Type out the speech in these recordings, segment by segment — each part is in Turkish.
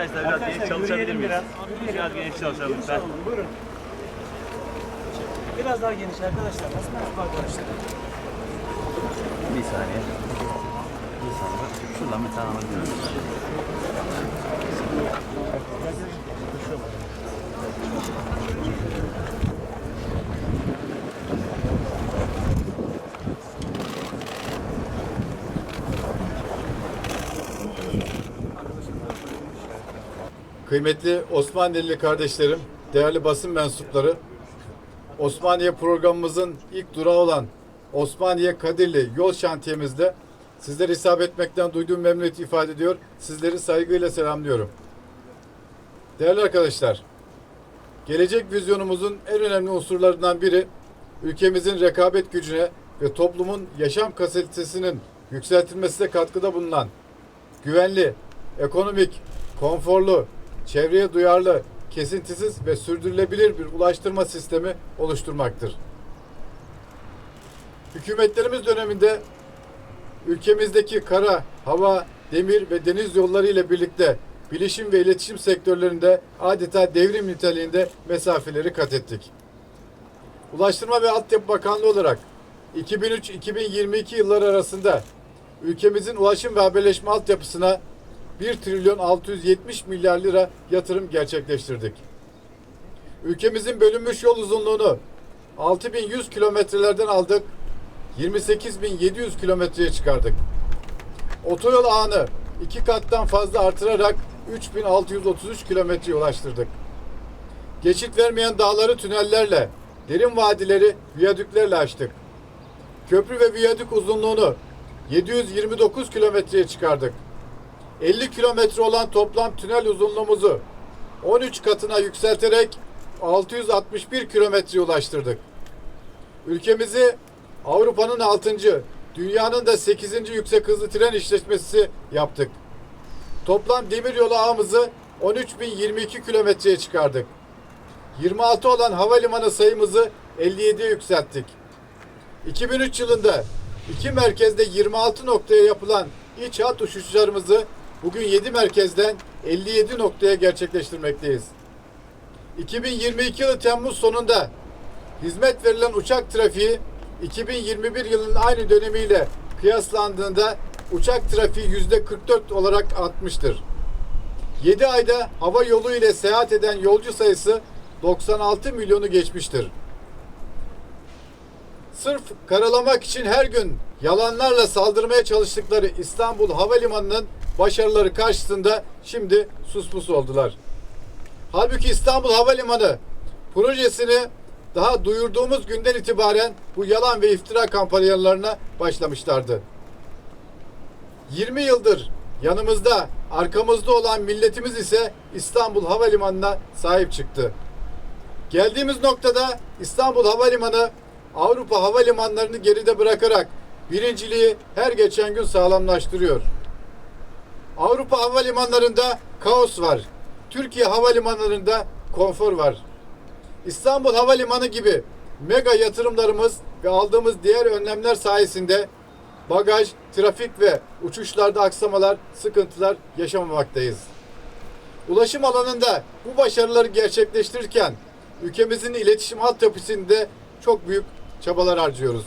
Arkadaşlar biraz geniş çalışabilir miyiz? biraz. Biraz geniş çalışalım lütfen. Buyurun. Biraz daha geniş arkadaşlar. Nasıl merhaba arkadaşlar? Bir saniye. Bir saniye. Şuradan bir tane alabilirim. Kıymetli Osmaniyeli kardeşlerim, değerli basın mensupları, Osmaniye programımızın ilk durağı olan Osmaniye Kadirli yol şantiyemizde sizlere isabet etmekten duyduğum memnuniyeti ifade ediyor. Sizleri saygıyla selamlıyorum. Değerli arkadaşlar, gelecek vizyonumuzun en önemli unsurlarından biri ülkemizin rekabet gücüne ve toplumun yaşam kalitesinin yükseltilmesine katkıda bulunan güvenli, ekonomik, konforlu, çevreye duyarlı, kesintisiz ve sürdürülebilir bir ulaştırma sistemi oluşturmaktır. Hükümetlerimiz döneminde ülkemizdeki kara, hava, demir ve deniz yolları ile birlikte bilişim ve iletişim sektörlerinde adeta devrim niteliğinde mesafeleri kat ettik. Ulaştırma ve Altyapı Bakanlığı olarak 2003-2022 yılları arasında ülkemizin ulaşım ve haberleşme altyapısına 1 trilyon 670 milyar lira yatırım gerçekleştirdik. Ülkemizin bölünmüş yol uzunluğunu 6100 kilometrelerden aldık, 28700 kilometreye çıkardık. Otoyol ağını iki kattan fazla artırarak 3633 kilometreye ulaştırdık. Geçit vermeyen dağları tünellerle, derin vadileri viyadüklerle açtık. Köprü ve viyadük uzunluğunu 729 kilometreye çıkardık. 50 kilometre olan toplam tünel uzunluğumuzu 13 katına yükselterek 661 kilometreye ulaştırdık. Ülkemizi Avrupa'nın 6. dünyanın da 8. yüksek hızlı tren işletmesi yaptık. Toplam demiryolu ağımızı 13.022 kilometreye çıkardık. 26 olan havalimanı sayımızı 57'ye yükselttik. 2003 yılında iki merkezde 26 noktaya yapılan iç hat uçuşlarımızı bugün 7 merkezden 57 noktaya gerçekleştirmekteyiz. 2022 yılı Temmuz sonunda hizmet verilen uçak trafiği 2021 yılının aynı dönemiyle kıyaslandığında uçak trafiği yüzde 44 olarak artmıştır. 7 ayda hava yolu ile seyahat eden yolcu sayısı 96 milyonu geçmiştir. Sırf karalamak için her gün yalanlarla saldırmaya çalıştıkları İstanbul Havalimanı'nın başarıları karşısında şimdi suspus oldular. Halbuki İstanbul Havalimanı projesini daha duyurduğumuz günden itibaren bu yalan ve iftira kampanyalarına başlamışlardı. 20 yıldır yanımızda, arkamızda olan milletimiz ise İstanbul Havalimanı'na sahip çıktı. Geldiğimiz noktada İstanbul Havalimanı Avrupa havalimanlarını geride bırakarak birinciliği her geçen gün sağlamlaştırıyor. Avrupa havalimanlarında kaos var. Türkiye havalimanlarında konfor var. İstanbul Havalimanı gibi mega yatırımlarımız ve aldığımız diğer önlemler sayesinde bagaj, trafik ve uçuşlarda aksamalar, sıkıntılar yaşamamaktayız. Ulaşım alanında bu başarıları gerçekleştirirken ülkemizin iletişim altyapısında çok büyük çabalar harcıyoruz.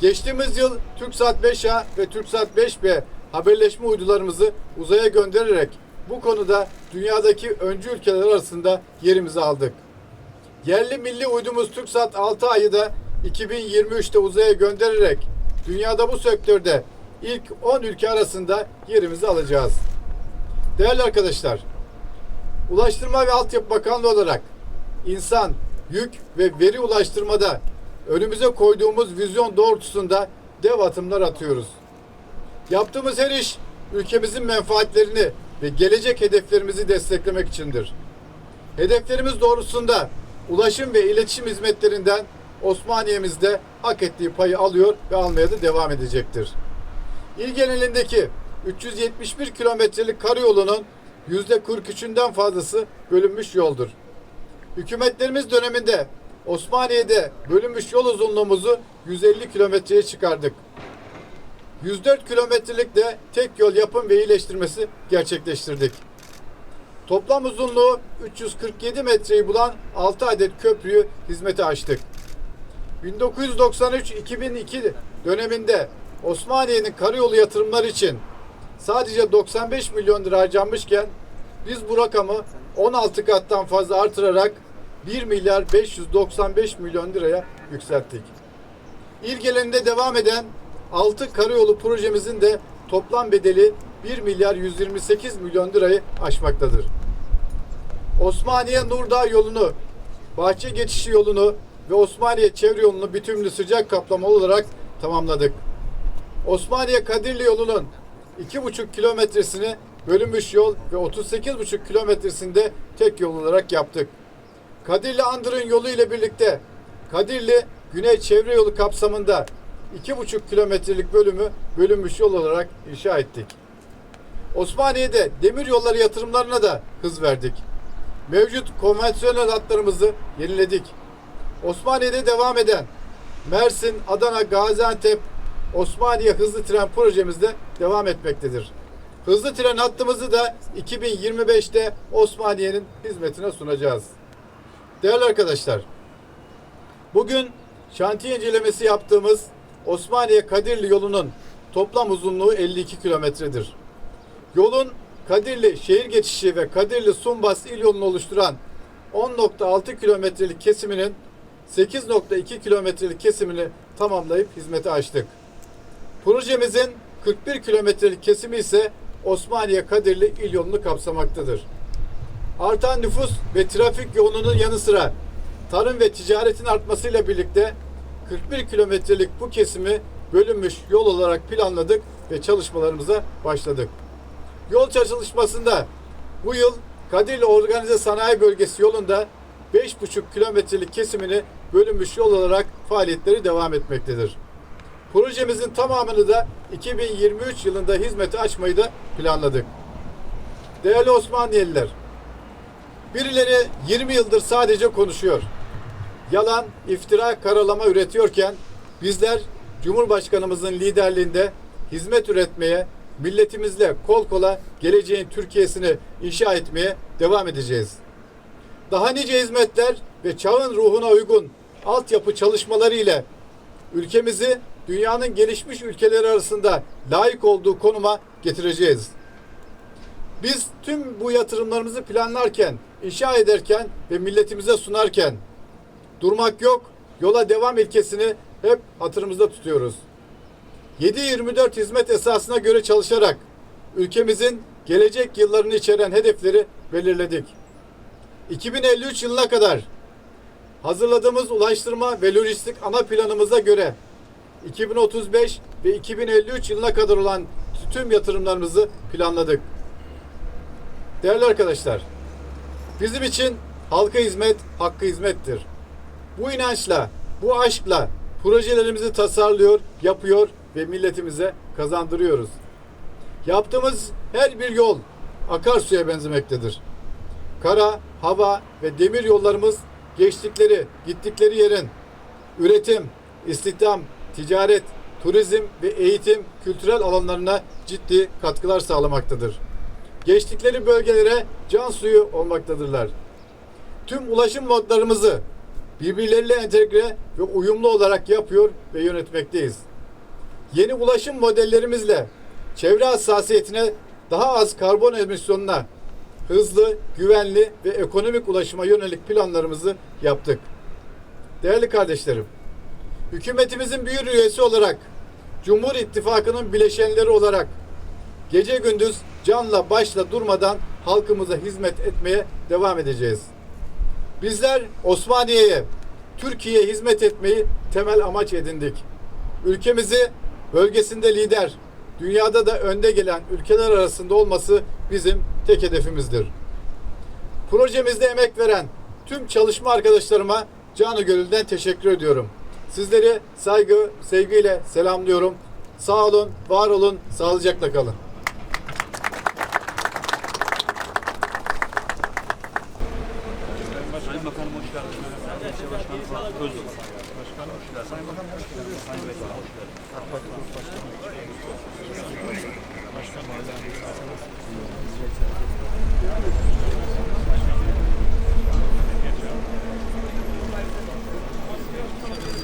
Geçtiğimiz yıl TürkSat 5A ve TürkSat 5B haberleşme uydularımızı uzaya göndererek bu konuda dünyadaki öncü ülkeler arasında yerimizi aldık. Yerli milli uydumuz TürkSat 6A'yı da 2023'te uzaya göndererek dünyada bu sektörde ilk 10 ülke arasında yerimizi alacağız. Değerli arkadaşlar, Ulaştırma ve Altyapı Bakanlığı olarak insan, yük ve veri ulaştırmada önümüze koyduğumuz vizyon doğrultusunda dev atımlar atıyoruz. Yaptığımız her iş ülkemizin menfaatlerini ve gelecek hedeflerimizi desteklemek içindir. Hedeflerimiz doğrusunda ulaşım ve iletişim hizmetlerinden Osmaniye'mizde hak ettiği payı alıyor ve almaya da devam edecektir. İl genelindeki 371 kilometrelik karayolunun yüzde 43'ünden fazlası bölünmüş yoldur. Hükümetlerimiz döneminde Osmaniye'de bölünmüş yol uzunluğumuzu 150 kilometreye çıkardık. 104 kilometrelik de tek yol yapım ve iyileştirmesi gerçekleştirdik. Toplam uzunluğu 347 metreyi bulan 6 adet köprüyü hizmete açtık. 1993-2002 döneminde Osmaniye'nin karayolu yatırımları için sadece 95 milyon lira harcanmışken biz bu rakamı 16 kattan fazla artırarak 1 milyar 595 milyon liraya yükselttik. İl devam eden 6 karayolu projemizin de toplam bedeli 1 milyar 128 milyon lirayı aşmaktadır. Osmaniye Nurdağ yolunu, Bahçe geçişi yolunu ve Osmaniye çevre yolunu bütünlü sıcak kaplamalı olarak tamamladık. Osmaniye Kadirli yolunun 2,5 kilometresini bölünmüş yol ve 38,5 kilometresinde tek yol olarak yaptık. Kadirli Andırın yolu ile birlikte Kadirli Güney Çevre Yolu kapsamında 2,5 kilometrelik bölümü bölünmüş yol olarak inşa ettik. Osmaniye'de demir yolları yatırımlarına da hız verdik. Mevcut konvansiyonel hatlarımızı yeniledik. Osmaniye'de devam eden Mersin, Adana, Gaziantep, Osmaniye hızlı tren projemizde devam etmektedir. Hızlı tren hattımızı da 2025'te Osmaniye'nin hizmetine sunacağız. Değerli arkadaşlar, bugün şantiye incelemesi yaptığımız Osmaniye Kadirli yolunun toplam uzunluğu 52 kilometredir. Yolun Kadirli şehir geçişi ve Kadirli Sumbas il yolunu oluşturan 10.6 kilometrelik kesiminin 8.2 kilometrelik kesimini tamamlayıp hizmete açtık. Projemizin 41 kilometrelik kesimi ise Osmaniye Kadirli il yolunu kapsamaktadır. Artan nüfus ve trafik yoğunluğunun yanı sıra tarım ve ticaretin artmasıyla birlikte 41 kilometrelik bu kesimi bölünmüş yol olarak planladık ve çalışmalarımıza başladık. Yol çalışmasında bu yıl Kadirli Organize Sanayi Bölgesi yolunda 5,5 kilometrelik kesimini bölünmüş yol olarak faaliyetleri devam etmektedir. Projemizin tamamını da 2023 yılında hizmete açmayı da planladık. Değerli Osmaniyeliler, birileri 20 yıldır sadece konuşuyor. Yalan, iftira, karalama üretiyorken bizler Cumhurbaşkanımızın liderliğinde hizmet üretmeye, milletimizle kol kola geleceğin Türkiye'sini inşa etmeye devam edeceğiz. Daha nice hizmetler ve çağın ruhuna uygun altyapı çalışmaları ile ülkemizi dünyanın gelişmiş ülkeleri arasında layık olduğu konuma getireceğiz. Biz tüm bu yatırımlarımızı planlarken, inşa ederken ve milletimize sunarken durmak yok, yola devam ilkesini hep hatırımızda tutuyoruz. 7-24 hizmet esasına göre çalışarak ülkemizin gelecek yıllarını içeren hedefleri belirledik. 2053 yılına kadar hazırladığımız ulaştırma ve lojistik ana planımıza göre 2035 ve 2053 yılına kadar olan tüm yatırımlarımızı planladık. Değerli arkadaşlar, bizim için halka hizmet hakkı hizmettir. Bu inançla, bu aşkla projelerimizi tasarlıyor, yapıyor ve milletimize kazandırıyoruz. Yaptığımız her bir yol akarsuya benzemektedir. Kara, hava ve demir yollarımız geçtikleri, gittikleri yerin üretim, istihdam, ticaret, turizm ve eğitim, kültürel alanlarına ciddi katkılar sağlamaktadır. Geçtikleri bölgelere can suyu olmaktadırlar. Tüm ulaşım modlarımızı birbirleriyle entegre ve uyumlu olarak yapıyor ve yönetmekteyiz. Yeni ulaşım modellerimizle çevre hassasiyetine daha az karbon emisyonuna, hızlı, güvenli ve ekonomik ulaşıma yönelik planlarımızı yaptık. Değerli kardeşlerim, hükümetimizin bir üyesi olarak, Cumhur İttifakı'nın bileşenleri olarak gece gündüz canla başla durmadan halkımıza hizmet etmeye devam edeceğiz. Bizler Osmaniye'ye, Türkiye'ye hizmet etmeyi temel amaç edindik. Ülkemizi bölgesinde lider, dünyada da önde gelen ülkeler arasında olması bizim tek hedefimizdir. Projemizde emek veren tüm çalışma arkadaşlarıma canı gönülden teşekkür ediyorum. Sizleri saygı, sevgiyle selamlıyorum. Sağ olun, var olun, sağlıcakla kalın. İlçe Başkanı Fuat Özgür. Başkanım hoş geldiniz. Sayın Bakanım hoş geldiniz. Sayın Vekilim hoş geldiniz. AK Parti Grup Başkanı. Başkanım hala misafiriniz. Başkanım.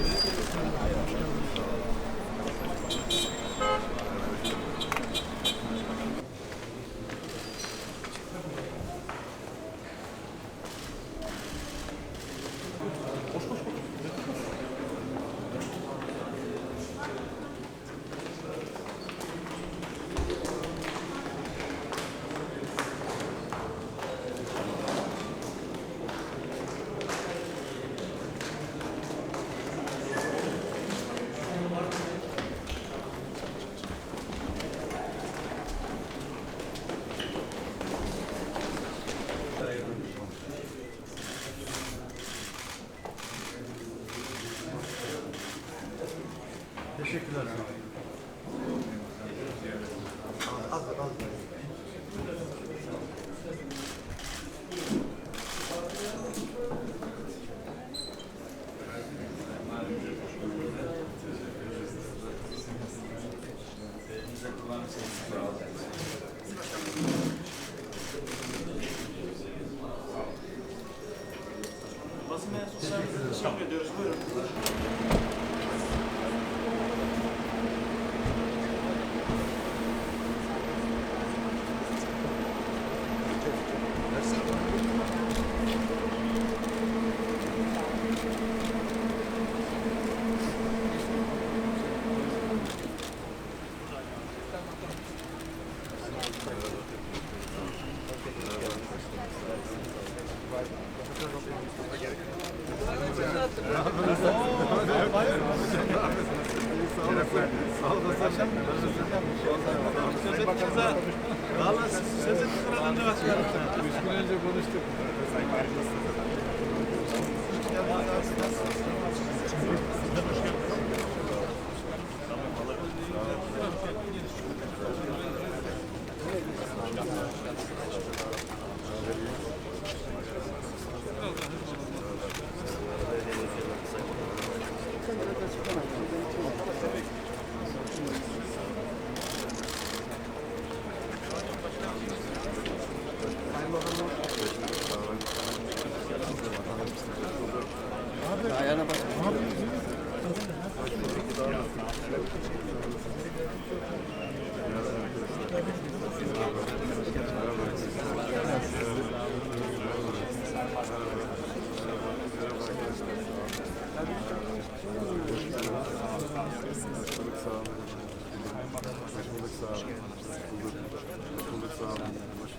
Teşekkürler. Az, az, az. Basın mensuplarınızı teşekkür ediyoruz. Buyurun.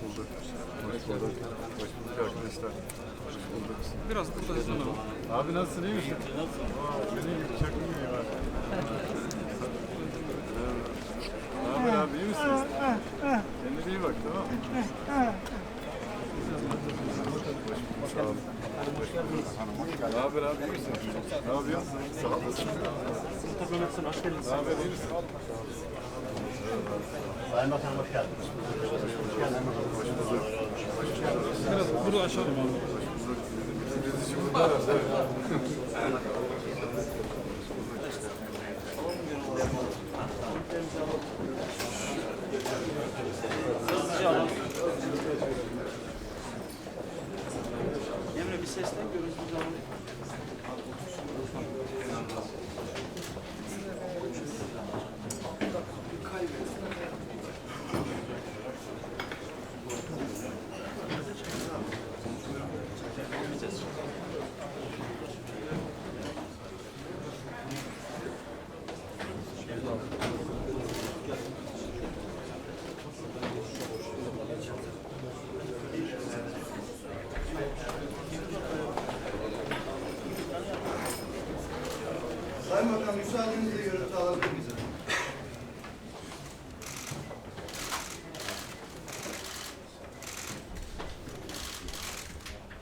Bulduk. Hoş bulduk. Hoş bulduk arkadaşlar. Hoş bulduk. Biraz burada hızlan ama. Abi nasılsın iyi misin? Nasılsın? Beni çok iyi var. Ne haber abi iyi misin? Kendine iyi bak tamam mı? Sağ olun. Ne haber abi iyi misin? Ne yapıyorsun? Sağ olasın. Ne haber iyi misin? Biraz burada açalım abi. Biz işi burada müsaadenizle görüntü alabilir miyiz?